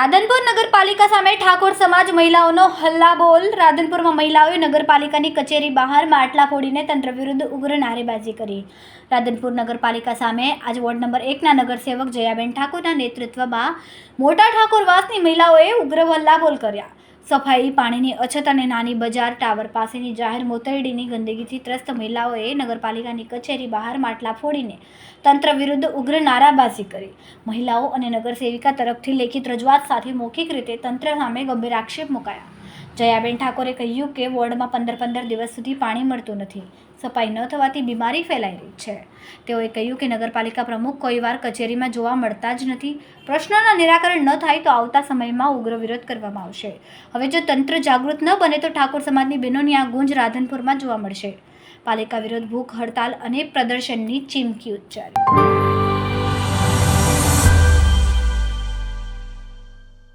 રાધનપુર નગરપાલિકા સામે ઠાકોર સમાજ મહિલાઓનો હલ્લાબોલ. રાધનપુરમાં મહિલાઓએ નગરપાલિકાની કચેરી બહાર માટલા ફોડીને તંત્ર વિરુદ્ધ ઉગ્ર નારેબાજી કરી. રાધનપુર નગરપાલિકા સામે આજ વોર્ડ નંબર એકના નગરસેવક જયાબેન ઠાકોરના નેતૃત્વમાં મોટા ઠાકોરવાસની મહિલાઓએ ઉગ્ર હલ્લાબોલ કર્યા. સફાઈ, પાણીની અછત અને નાની બજાર, ટાવર પાસેની જાહેર મોતરડીની ગંદકીથી ત્રસ્ત મહિલાઓએ નગરપાલિકાની કચેરી બહાર માટલા ફોડીને તંત્ર વિરુદ્ધ ઉગ્ર નારાબાજી કરી. મહિલાઓ અને નગરસેવિકા તરફથી લેખિત રજૂઆત સાથે મૌખિક રીતે તંત્ર સામે ગંભીર આક્ષેપ મુકાયા. જયાબેન ઠાકોરે કહ્યું કે વોર્ડમાં પંદર પંદર દિવસ સુધી પાણી મળતું નથી. સફાઈ ન થવાથી બીમારી ફેલાઈ રહી છે. તેઓએ કહ્યું કે નગરપાલિકા પ્રમુખ કોઈવાર કચેરીમાં જોવા મળતા જ નથી. પ્રશ્નોના નિરાકરણ ન થાય તો આવતા સમયમાં ઉગ્ર વિરોધ કરવામાં આવશે. હવે જો તંત્ર જાગૃત ન બને તો ઠાકોર સમાજની બહેનોની આ ગુંજ રાધનપુરમાં જોવા મળશે. પાલિકા વિરોધ ભૂખ હડતાલ અને પ્રદર્શનની ચીમકી ઉચ્ચારી.